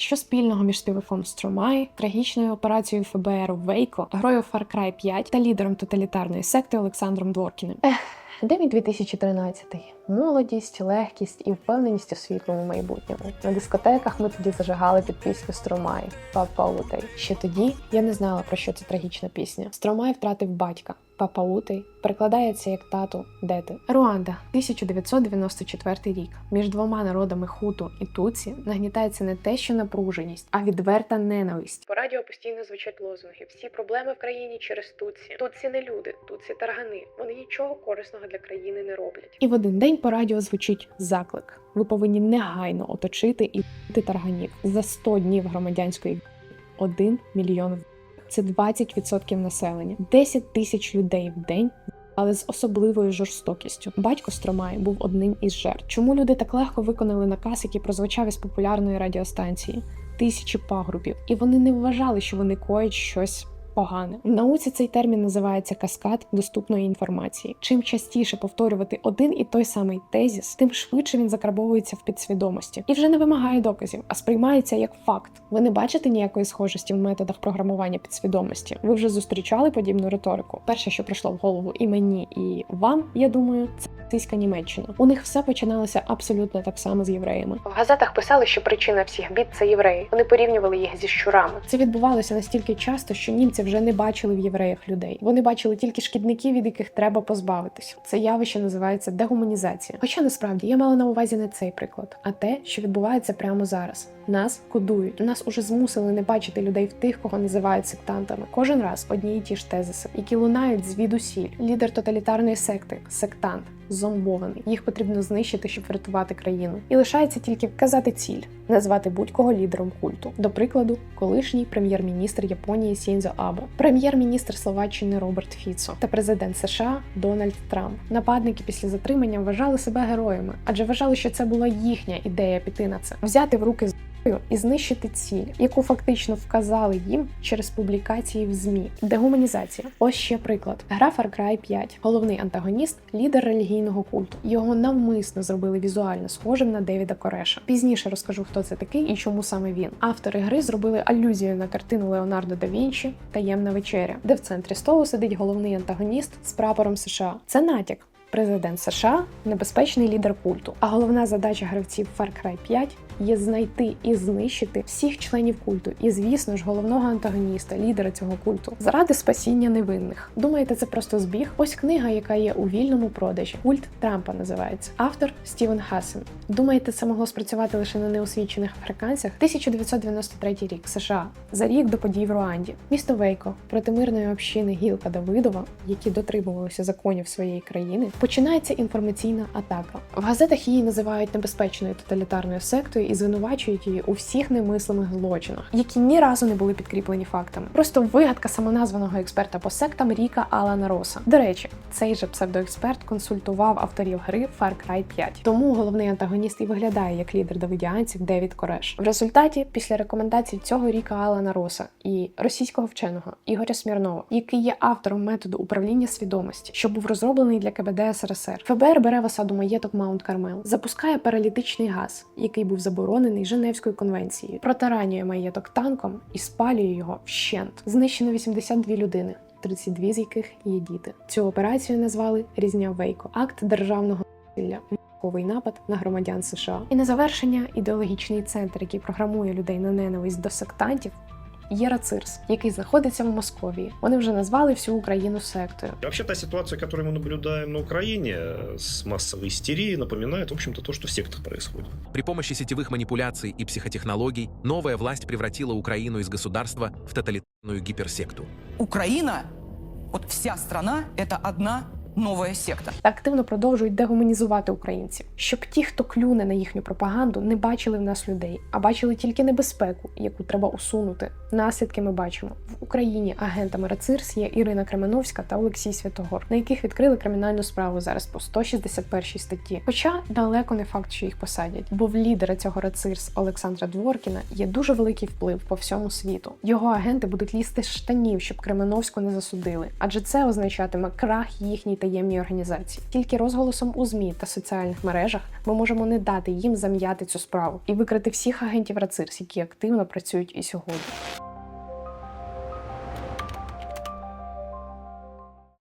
Що спільного між співаком Стромай, трагічною операцією ФБР Вейко, грою Far Cry 5 та лідером тоталітарної секти Олександром Дворкіним? Ех, де мій 2013-й? Молодість, легкість і впевненість у світлому майбутньому. На дискотеках ми тоді зажигали під пісню Стромай Папа Утей. Ще тоді я не знала про що це трагічна пісня. Стромай втратив батька. Папа Утей перекладається як тату, де ти? Руанда, 1994 рік. Між двома народами Хуту і Туці нагнітається не те, що напруженість, а відверта ненависть. По радіо постійно звучать лозунги. Всі проблеми в країні через Туці. Туці не люди, Туці таргани. Вони нічого корисного для країни не роблять. І в один день по радіо звучить заклик. Ви повинні негайно оточити і тарганів за 100 днів громадянської 1 мільйон це 20% населення, 10 тисяч людей в день. Але з особливою жорстокістю батько Стромай був одним із жертв. Чому люди так легко виконали наказ, який прозвучав із популярної радіостанції? Тисячі пагрубів, і вони не вважали, що вони коять щось погане. В науці цей термін називається каскад доступної інформації. Чим частіше повторювати один і той самий тезіс, тим швидше він закарбовується в підсвідомості і вже не вимагає доказів, а сприймається як факт. Ви не бачите ніякої схожості в методах програмування підсвідомості. Ви вже зустрічали подібну риторику. Перше, що прийшло в голову і мені, і вам, я думаю, це нацистська Німеччина. У них все починалося абсолютно так само з євреями. В газетах писали, що причина всіх бід це євреї. Вони порівнювали їх зі щурами. Це відбувалося настільки часто, що німці вже не бачили в євреях людей. Вони бачили тільки шкідників, від яких треба позбавитись. Це явище називається дегуманізація. Хоча насправді я мала на увазі не цей приклад, а те, що відбувається прямо зараз. Нас кодують. Нас уже змусили не бачити людей в тих, кого називають сектантами. Кожен раз одні й ті ж тезиси, які лунають звідусіль. Лідер тоталітарної секти, сектант, зомбований. Їх потрібно знищити, щоб врятувати країну. І лишається тільки вказати ціль, назвати будь-кого лідером культу. До прикладу, колишній прем'єр-міністр Японії Сінзо Абе, прем'єр-міністр Словаччини Роберт Фіцо та президент США Дональд Трамп. Нападники після затримання вважали себе героями, адже вважали, що це була їхня ідея піти на це, взяти в руки і знищити ціль, яку фактично вказали їм через публікації в змі. Дегуманізація. Ось ще приклад. Гра Far Cry 5. Головний антагоніст лідер релігійного культу. Його навмисно зробили візуально схожим на Девіда Кореша. Пізніше розкажу, хто це такий і чому саме він. Автори гри зробили алюзію на картину Леонардо да Вінчі Таємна вечеря, де в центрі столу сидить головний антагоніст з прапором США. Це натяк. Президент США небезпечний лідер культу. А головна задача гравців Far Cry 5 є знайти і знищити всіх членів культу, і, звісно ж, головного антагоніста, лідера цього культу, заради спасіння невинних. Думаєте, це просто збіг? Ось книга, яка є у вільному продажі. Культ Трампа називається. Автор Стівен Хассен. Думаєте, це могло спрацювати лише на неосвічених африканцях? 1993 рік США за рік до подій в Руанді. Місто Вейко проти мирної общини Гілка Давидова, які дотримувалися законів своєї країни, починається інформаційна атака. В газетах її називають небезпечною тоталітарною сектою і звинувачують її у всіх немислимих злочинах, які ні разу не були підкріплені фактами. Просто вигадка самоназваного експерта по сектам Ріка Алана Роса. До речі, цей же псевдоексперт консультував авторів гри Far Cry 5. Тому головний антагоніст і виглядає як лідер давидіанців Девід Кореш. В результаті, після рекомендацій цього Ріка Алана Роса і російського вченого Ігоря Смірнова, який є автором методу управління свідомості, що був розроблений для КБД СРСР, ФБР бере в осаду маєток Маунт Кармел, запускає паралітичний газ, який був заборонений Женевською конвенцією, протаранює маєток танком і спалює його вщент. Знищено 82 людини. 32 з яких є діти. Цю операцію назвали Різня Вейко, акт державного насилля. Військовий напад на громадян США і на завершення ідеологічний центр, який програмує людей на ненависть до сектантів, є Рацирс, який знаходиться в Московії. Вони вже назвали всю Україну сектою. Вообще, та ситуация, которую мы наблюдаем на Украине э, с массовой истерией, напоминает, в общем-то, то, что в сектах происходит. При помощи сетевых манипуляций и психотехнологий новая власть превратила Украину из государства в тоталитарную гиперсекту. Украина, вот вся страна, это одна новая секта. та активно продовжують дегуманізувати українців, щоб ті, хто клюне на їхню пропаганду, не бачили в нас людей, а бачили тільки небезпеку, яку треба усунути. Наслідки ми бачимо в Україні. Агентами РАЦИРС є Ірина Кременовська та Олексій Святогор, на яких відкрили кримінальну справу зараз по 161 статті. Хоча далеко не факт, що їх посадять, бо в лідера цього РАЦИРС Олександра Дворкіна є дуже великий вплив по всьому світу. Його агенти будуть лізти з штанів, щоб Кременовську не засудили, адже це означатиме крах їхній та таємні організації. Тільки розголосом у ЗМІ та соціальних мережах ми можемо не дати їм зам'яти цю справу і викрити всіх агентів РАЦИРС, які активно працюють і сьогодні.